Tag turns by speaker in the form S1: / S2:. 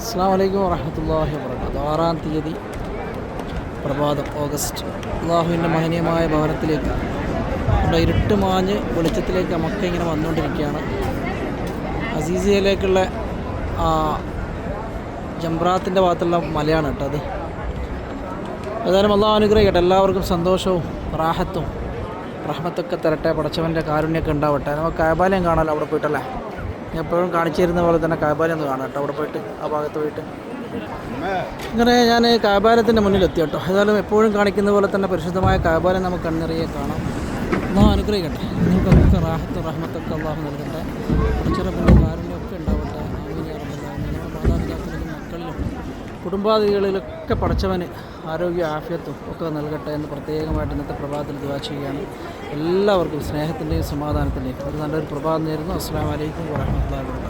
S1: അസ്സാം വലൈക്കും വറഹമത്തല്ലാഹി വാബർക്കാത്തു ആറാം തീയതി പ്രഭാതം ഓഗസ്റ്റ്. അള്ളാഹുവിന്റെ മഹനീയമായ ഭവനത്തിലേക്ക് നമ്മുടെ ഇരുട്ട് മാഞ്ഞ് വെളിച്ചത്തിലേക്ക് നമുക്ക് ഇങ്ങനെ വന്നുകൊണ്ടിരിക്കുകയാണ്. അസീസിയയിലേക്കുള്ള ആ, ജംറാത്തിന്റെ ഭാഗത്തുള്ള മലയാണ് കേട്ടോ അത്. ഏതായാലും അള്ളാഹു അനുഗ്രഹിക്കട്ടെ. എല്ലാവർക്കും സന്തോഷവും റാഹത്തും റഹ്മത്തൊക്കെ തരട്ടെ പടച്ചവന്റെ കാരുണ്യമൊക്കെ ഉണ്ടാവട്ടെ. നമുക്ക് കായബാലയം കാണാമല്ലോ അവിടെ പോയിട്ടല്ലേ? എപ്പോഴും കാണിച്ചിരുന്ന പോലെ തന്നെ കായബാലയം ഒന്ന് കാണാം കേട്ടോ. അവിടെ പോയിട്ട് ആ ഭാഗത്ത് പോയിട്ട്. ഇങ്ങനെ ഞാൻ കായബാലയത്തിന്റെ മുന്നിലെത്തി കേട്ടോ. ഏതായാലും എപ്പോഴും കാണിക്കുന്ന പോലെ തന്നെ പരിശുദ്ധമായ കായബാലയം നമുക്ക് കണ്ണിറിയെ കാണാം. അള്ളാഹു അനുഗ്രഹിക്കട്ടെ. നിങ്ങൾക്ക് റാഹത്തും റഹ്മത്തൊക്കെ അള്ളാഹു നൽകട്ടെ കുടുംബാദികളിലൊക്കെ പഠിച്ചവന് ആരോഗ്യ ആഫ്യത്വം ഒക്കെ നൽകട്ടെ എന്ന് പ്രത്യേകമായിട്ട് ഇന്നത്തെ പ്രഭാതത്തിൽ ദുവാ ചെയ്യുകയാണ്. എല്ലാവർക്കും സ്നേഹത്തിന്റെയും സമാധാനത്തിന്റെയും ഒരു നല്ലൊരു പ്രഭാതം നേരുന്നു. അസ്സാം വലൈക്കും വാഹമത്തല്ലാ